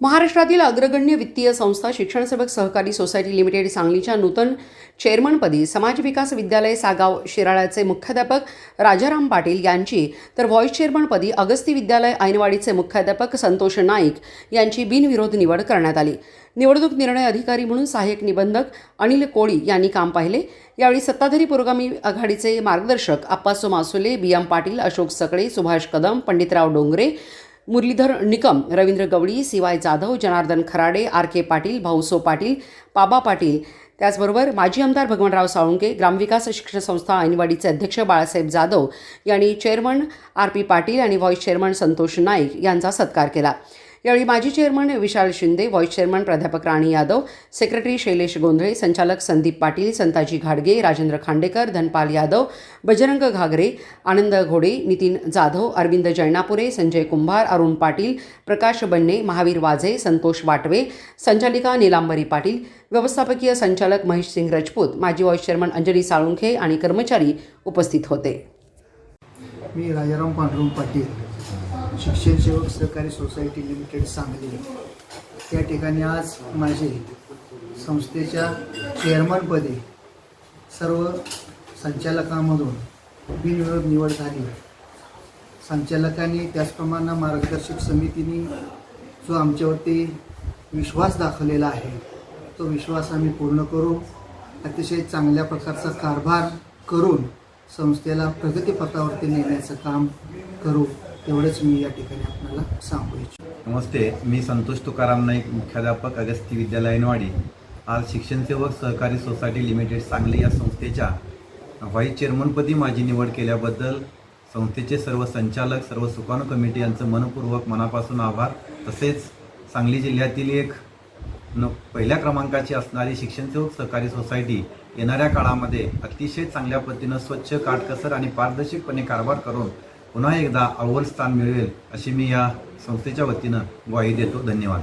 महाराष्ट्रातील अग्रगण्य वित्तीय संस्था शिक्षणसेवक सहकारी सोसायटी लिमिटेड सांगलीच्या नूतन चेअरमनपदी समाज विकास विद्यालय सागाव शिराळ्याचे मुख्याध्यापक राजाराम पाटील यांची तर व्हॉईस चेअरमनपदी अगस्ती विद्यालय ऐनवाडीचे मुख्याध्यापक संतोष नाईक यांची बिनविरोध निवड करण्यात आली. निवडणूक निर्णय अधिकारी म्हणून सहाय्यक निबंधक अनिल कोळी यांनी काम पाहिले. यावेळी सत्ताधारी पुरोगामी आघाडीचे मार्गदर्शक Appaso Masule B M Patil Ashok Sakale Subhash Kadam Panditrao Dongre Muralidhar Nikam Ravindra Gawali C Y Jadhav Janardan Kharade R K Patil Bhauso Patil Paba Patil. त्याचबरोबर माजी आमदार भगवानराव साळुंके ग्रामविकास शिक्षण संस्था ऐनवाडीचे अध्यक्ष बाळासाहेब जाधव यांनी चेअरमन आर पी पाटील आणि व्हाईस चेअरमन संतोष नाईक यांचा सत्कार केला. यावेळी माजी chairman Vishal Shinde vice chairman प्राध्यापक राणी यादव सेक्रेटरी शैलेश गोंधळे संचालक संदीप पाटील संताजी घाडगे राजेंद्र खांडेकर धनपाल यादव बजरंग घागरे आनंद घोडे नितीन जाधव अरविंद जैनापुरे संजय कुंभार अरुण पाटील प्रकाश बन्ने महावीर वाझे संतोष वाटवे संचालिका नीलांबरी पाटील व्यवस्थापकीय संचालक महेश सिंग राजपूत माजी व्हाईस चेअरमन अंजली साळुंखे आणि कर्मचारी उपस्थित होते. मी राजाराम पांडुरंग पाटील. शिक्षण सेवक सहकारी सोसायटी लिमिटेड सांगली. त्या ठिकाणी आज माझे संस्थेच्या चेअरमनपदी सर्व संचालकांमधून बिनविरोध निवड झाली. संचालकांनी त्याचप्रमाणे मार्गदर्शक समितीने जो आमच्यावरती विश्वास दाखवलेला आहे तो विश्वास आम्ही पूर्ण करू. अतिशय चांगल्या प्रकारचा कारभार करून संस्थेला प्रगतीपथावरती नेण्याचं काम करू. एवढंच मी या ठिकाणी आपल्याला सांगू इच्छितो. नमस्ते मी संतोष तुकाराम नाईक मुख्याध्यापक अगस्ती विद्यालयनवाडी आज आज शिक्षणसेवक सहकारी सोसायटी लिमिटेड सांगली या संस्थेच्या व्हाईस चेअरमनपदी माझी निवड केल्याबद्दल संस्थेचे सर्व संचालक सर्व सुकाणू कमिटी यांचं मनपूर्वक मनापासून आभार. तसेच सांगली जिल्ह्यातील एक न पहिल्या क्रमांकाची असणारी शिक्षणसेवक सहकारी सोसायटी येणाऱ्या काळामध्ये अतिशय चांगल्या पद्धतीनं स्वच्छ काटकसर आणि पारदर्शकपणे कारभार करून पुन्हा एकदा अव्वल स्थान मिळवेल अशी मी या संस्थेच्या वतीनं ग्वाही देतो. धन्यवाद.